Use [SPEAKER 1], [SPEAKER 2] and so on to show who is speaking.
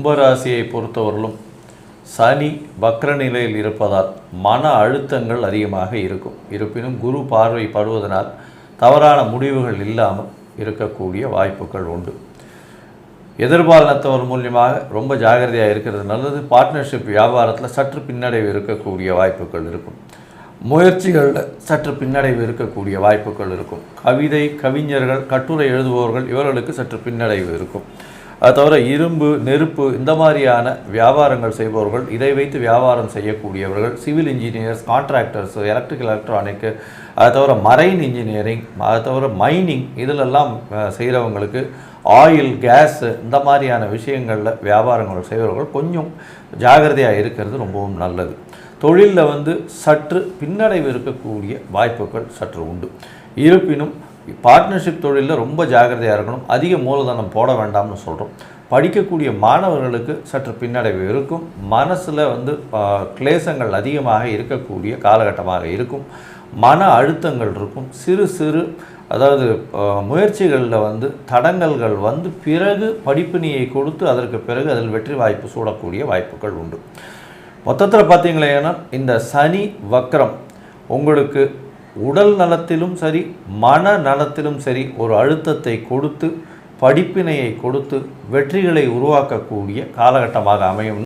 [SPEAKER 1] கும்பராசியை பொறுத்தவரையிலும் சனி வக்ர நிலையில் இருப்பதால் மன அழுத்தங்கள் அதிகமாக இருக்கும். இருப்பினும் குரு பார்வை படுவதனால் தவறான முடிவுகள் இல்லாமல் இருக்கக்கூடிய வாய்ப்புகள் உண்டு. எதிர்பாலனத்தவர் மூலியமாக ரொம்ப ஜாகிரதையாக இருக்கிறது நல்லது. பார்ட்னர்ஷிப் வியாபாரத்தில் சற்று பின்னடைவு இருக்கக்கூடிய வாய்ப்புகள் இருக்கும். முயற்சிகளில் சற்று பின்னடைவு இருக்கக்கூடிய வாய்ப்புகள் இருக்கும். கவிதை கவிஞர்கள் கட்டுரை எழுதுபவர்கள் இவர்களுக்கு சற்று பின்னடைவு இருக்கும். அது தவிர இரும்பு நெருப்பு இந்த மாதிரியான வியாபாரங்கள் செய்பவர்கள் இதை வைத்து வியாபாரம் செய்யக்கூடியவர்கள் சிவில் இன்ஜினியர்ஸ் கான்ட்ராக்டர்ஸ் எலக்ட்ரிக்கல் எலக்ட்ரானிக்கு அது தவிர மரைன் இன்ஜினியரிங் அது தவிர மைனிங் இதிலெல்லாம் செய்கிறவங்களுக்கு ஆயில் கேஸு இந்த மாதிரியான விஷயங்களில் வியாபாரங்கள் செய்பவர்கள் கொஞ்சம் ஜாகிரதையாக இருக்கிறது ரொம்பவும் நல்லது. தொழிலில் வந்து சற்று பின்னடைவு இருக்கக்கூடிய வாய்ப்புகள் சற்று உண்டு. இருப்பினும் பார்ட்னர்ஷிப் தொழிலில் ரொம்ப ஜாகிரதையாக இருக்கணும். அதிக மூலதனம் போட வேண்டாம்னு சொல்கிறோம் படிக்கக்கூடிய மாணவர்களுக்கு சற்று பின்னடைவு இருக்கும். மனசில் வந்து கிளேசங்கள் அதிகமாக இருக்கக்கூடிய காலகட்டமாக இருக்கும். மன அழுத்தங்கள் இருக்கும். சிறு சிறு அதாவது முயற்சிகளில் வந்து தடங்கல்கள் வந்து பிறகு படிப்பினியை கொடுத்து அதற்கு பிறகு அதில் வெற்றி வாய்ப்பு சூடக்கூடிய வாய்ப்புகள் உண்டு. மொத்தத்தில் பார்த்தீங்களேன்னா இந்த சனி வக்ரம் உங்களுக்கு உடல் நலத்திலும் சரி மன நலத்திலும் சரி ஒரு அழுத்தத்தை கொடுத்து படிப்பினையை கொடுத்து வெற்றிகளை உருவாக்கக்கூடிய காலகட்டமாக அமையும்.